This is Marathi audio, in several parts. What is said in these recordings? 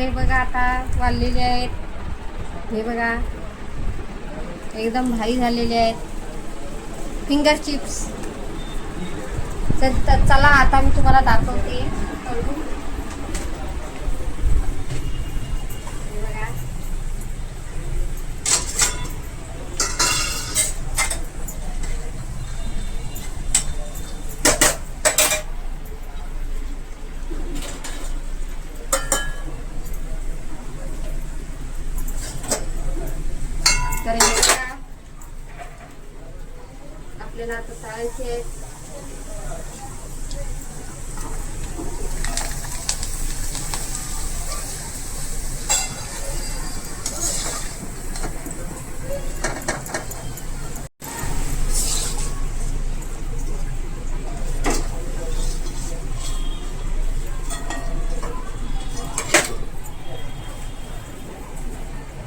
हे बघा आता वाढलेले आहेत. हे बघा. एकदम भारी झालेले आहेत. Finger chips. तर तर चला आता मी तुम्हाला दाखवते तळून. हे बघा. तर हे बघा. आपल्याला आता तळायचे आहेत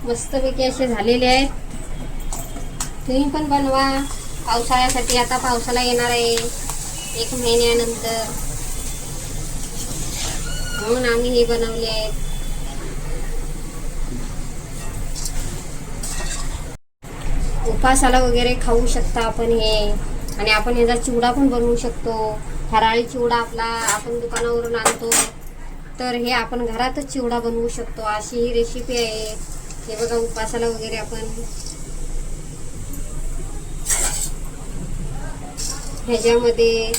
मस्तपैकी असे झालेले आहेत. तुम्ही पण बनवा. पावसाळ्यासाठी आता पावसाला येणार आहे. एक महिन्यानंतर. म्हणून आम्ही हे बनवले आहेत. उपासाला वगैरे खाऊ शकता आपण हे. आणि आपण ह्याचा चिवडा पण बनवू शकतो. फराळी चिवडा आपला आपण दुकानावरून आणतो. तर हे आपण घरातच चिवडा बनवू शकतो. अशी ही रेसिपी आहे. हे बघा उपासाला वगैरे आपण. ह्याच्यामध्ये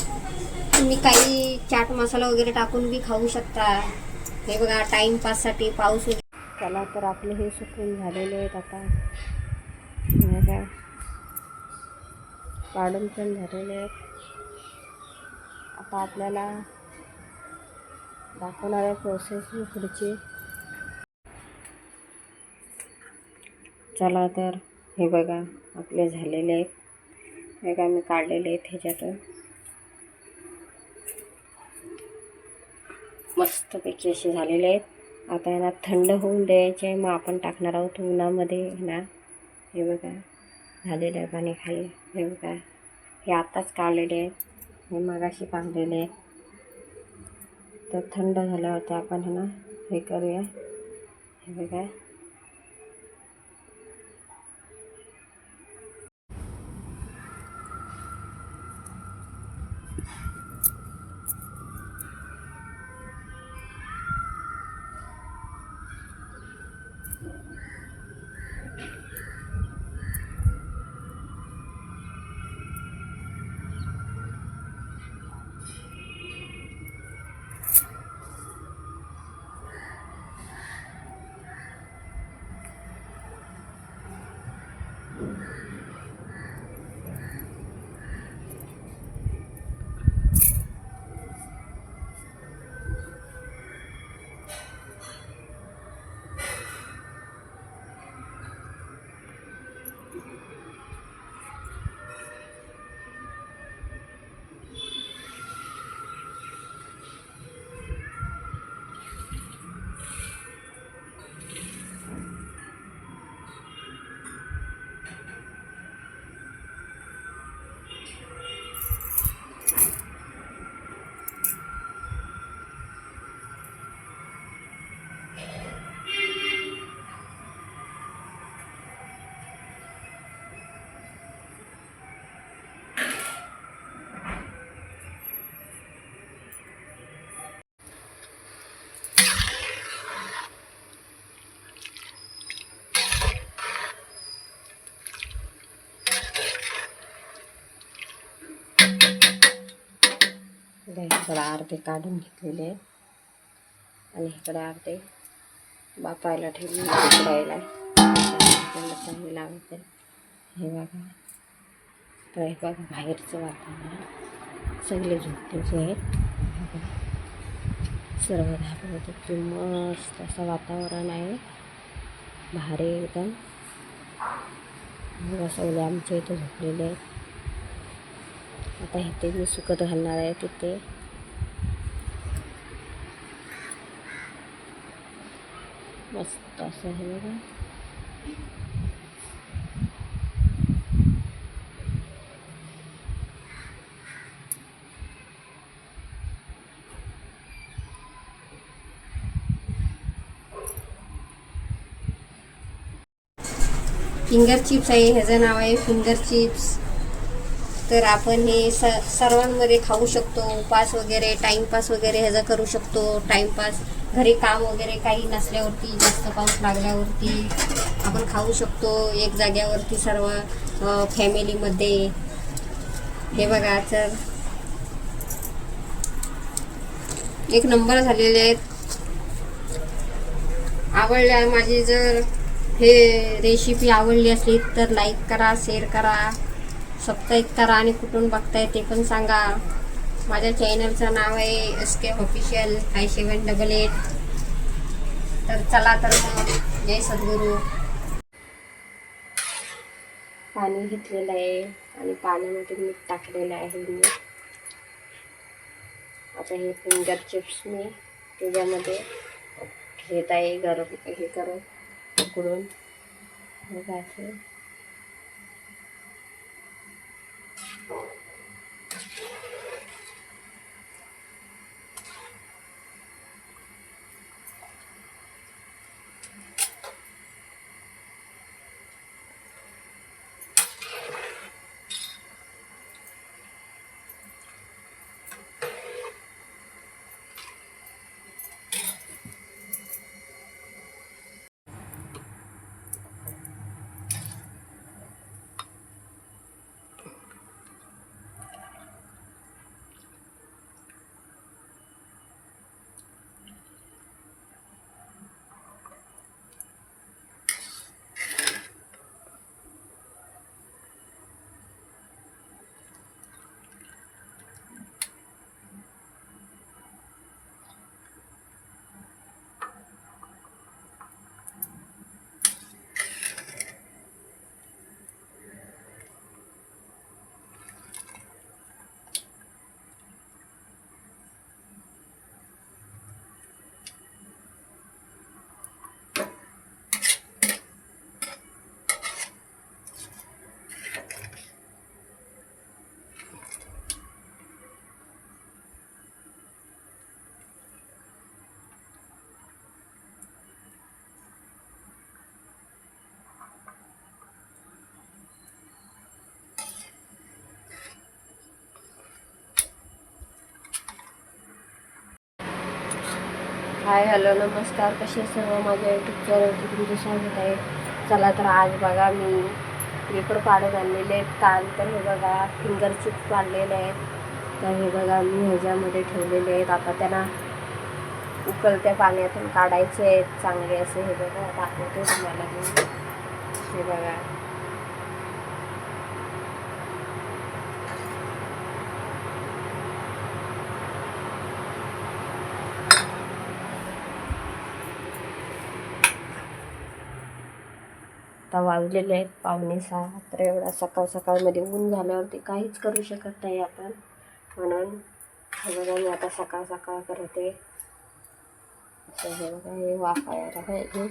तुम्ही काही चाट मसाला वगैरे टाकून बी खाऊ शकता. हे बघा टाईमपाससाठी पाऊस वगैरे. चला तर आपले हे सुकून झालेले आहेत आता. काढून पण झालेले आहेत. आता आपल्याला दाखवणार आहे प्रोसेस पुढची. चला तर हे बघा आपले झालेले आहेत. हे काय मी काढलेले आहेत ह्याच्यातून. मस्तपैकी असे झालेले आहेत. आता यांना थंड होऊन द्यायचे आहे. मग आपण टाकणार आहोत उन्हामध्ये ना. हे बघा. झालेलं आहे पाणी खाली. हे बघा. हे आताच काढलेले आहेत. हे मगाशी काढलेले आहेत. तर थंड झाल्यावरती आपण हे ना हे करूया. हे बघा. इकडं अर्धे काढून घेतलेले आहेत. आणि इकडे अर्धे बापायला ठेवून उकडायला. त्यांना चांगले हे बघा. तर हे बघा बाहेरचं वातावरण. सगळे झोपलेचे आहेत. बघा. सर्व धाबत किती मस्त असं वातावरण आहे. भारी एकदम. बघा सगळे आमच्या इथं झोपलेले आहेत. आता इथे मी सुकत घालणार आहे तिथे. मस्त असं फिंगर चिप्स आहे ह्याचं नाव आहे फिंगर चिप्स तर आपण हे स सर्वांमध्ये खाऊ शकतो उपास वगैरे टाइमपास वगैरे ह्याचा करू शकतो टाइमपास घरी काम वगैरे काही नसल्यावरती जास्त पाऊस लागल्यावरती आपण खाऊ शकतो. एक जाग्यावरती सर्व फॅमिलीमध्ये हे बघा तर एक नंबर झालेले आहेत. आवडल्या माझी जर हे रेसिपी आवडली असली तर लाईक करा शेअर करा सबस्क्राईब करा आणि कुठून बघताय ते पण सांगा. माझ्या चॅनलचं नाव आहे S K official five seven double eight तर चला तर मग जय सद्गुरू. पाणी घेतलेलं आहे आणि पाण्यामध्ये मीठ टाकलेलं आहे मी. आता हे फिंगर चिप्स मी त्याच्यामध्ये घेत आहे गरम हे करून उकडून. मग हाय हॅलो नमस्कार. कसे सर्व माझ्या यूट्यूब चॅनलवरती तुमचं स्वागत आहे. चला तर आज बघा मी. पेपर पाडत आणलेले आहेत. कान तर हे बघा फिंगर चिप्स पाडलेले आहेत. तर हे बघा मी ह्याच्यामध्ये ठेवलेले आहेत. आता त्यांना उकळत्या पाण्यातून काढायचे आहेत. चांगले असे हे बघा दाखवते तुम्हाला मी. हे बघा. आता वाजलेले आहेत पावणे सहा. तर एवढा सकाळ सकाळमध्ये ऊन झाल्यावरती काहीच करू शकत नाही आपण. म्हणून बघा मी आता सकाळ सकाळ करते. हे बघा हे वाफायला पाहिजे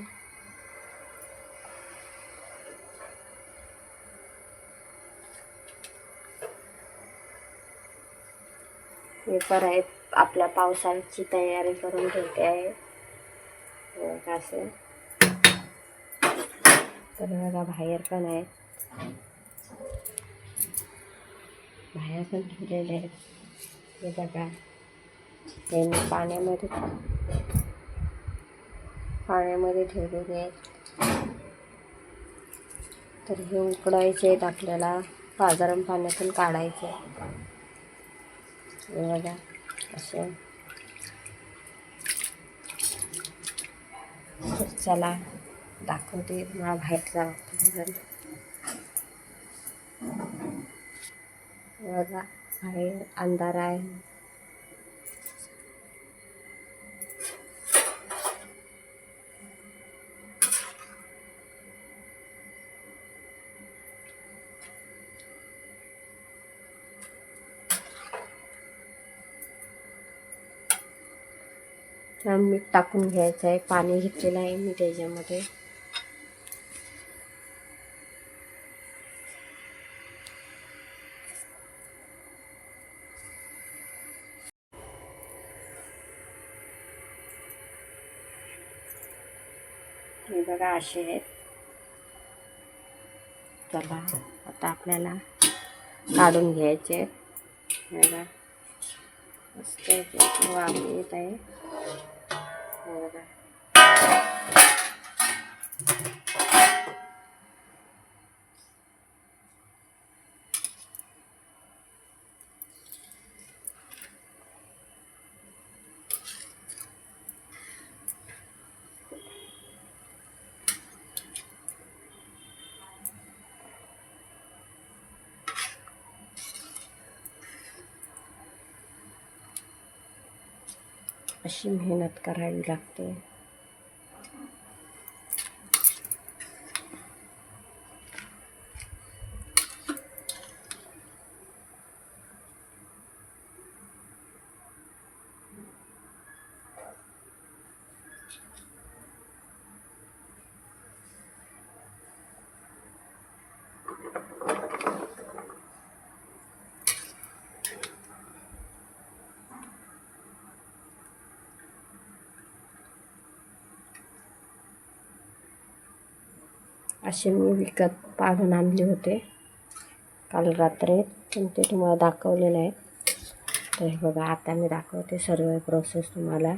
पेपर आहेत आपल्या पावसाची तयारी करून ठेवते आहे हो असं? तर बघा बाहेर पण आहेत. बाहेर पण ठेवलेले आहेत. हे बघा. हे पाण्यामध्ये पाण्यामध्ये ठेवलेले आहेत. तर हे उकडायचे आहेत आपल्याला. साधारण पाण्यातून काढायचे हे बघा असं. चला. दाखवते तुम्हाला बाहेरचा वातावरण बघा बाहेर अंधार आहे. तर मीठ टाकून घ्यायचं आहे. पाणी घेतलेलं आहे मी त्याच्यामध्ये. हे बघा असे आहेत. चला आता आपल्याला काढून घ्यायचे. आहेत. बघा मस्त याचे वाफ येत आहे. बघा. अशी मेहनत करावी लागते. असे मी विकत पाडून आणले होते. काल रात्री पण ते तुम्हाला दाखवले नाही तर हे बघा आता मी दाखवते सर्व प्रोसेस तुम्हाला.